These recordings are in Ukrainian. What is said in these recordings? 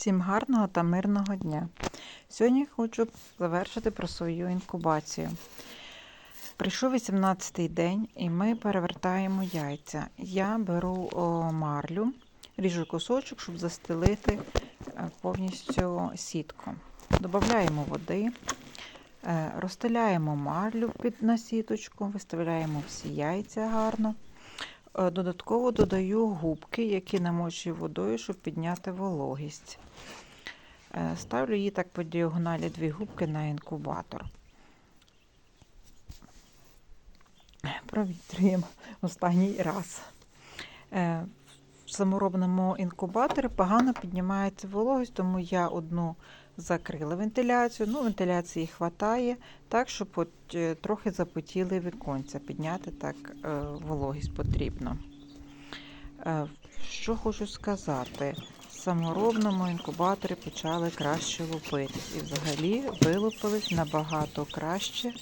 Всім гарного та мирного дня. Сьогодні хочу завершити про свою інкубацію. Прийшов 18-й день і ми перевертаємо яйця. Я беру марлю, ріжу кусочок, щоб застелити е, повністю сітку. Додаємо води, е, розстеляємо марлю під на сіточку, виставляємо всі яйця гарно. Е, Додатково додаю губки, які намочую водою, щоб підняти вологість. Е, Ставлю її так по діагоналі дві губки на інкубатор. Провітрюємо останній раз. Саморобному інкубаторі погано піднімається вологість, тому я одну закрила вентиляцію. Ну, вентиляції вистачає, так, щоб от, е, трохи запотіли віконця. Підняти так е, вологість потрібно. Е, Що хочу сказати? Саморобному інкубаторі почали краще лупитись. І взагалі вилупились набагато краще,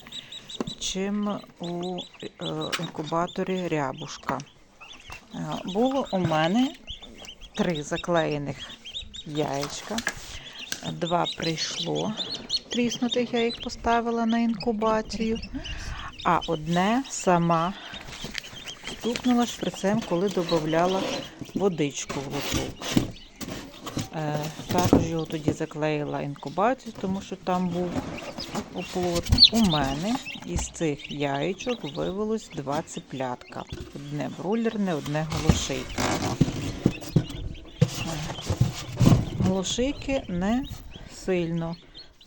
чим у інкубаторі рябушка. Було у мене три заклеєних яєчка. Два прийшло тріснутих, я їх поставила на інкубацію, а одне сама стукнула шприцем, коли додавала водичку в лоток. Е, також його тоді заклеїла інкубацію, тому що там був оплот. У мене із цих яєчок вивелось два циплятка. Одне бройлерне, одне голошейка. Голошейки не сильно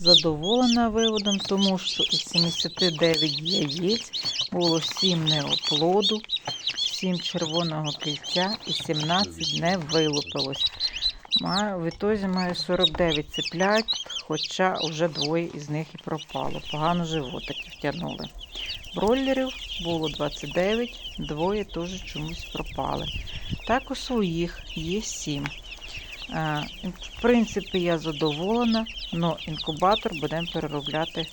задоволена виводом, тому що із 79 яєць було 7 неоплоду, 7 червоного кільця і 17 не вилупилось. В ітозі маю 49 цеплят, хоча вже двоє із них і пропало. Погано животики втягнули. Бройлерів було 29, двоє теж чомусь пропали. Також своїх є 7. В принципі, я задоволена, але інкубатор будемо переробляти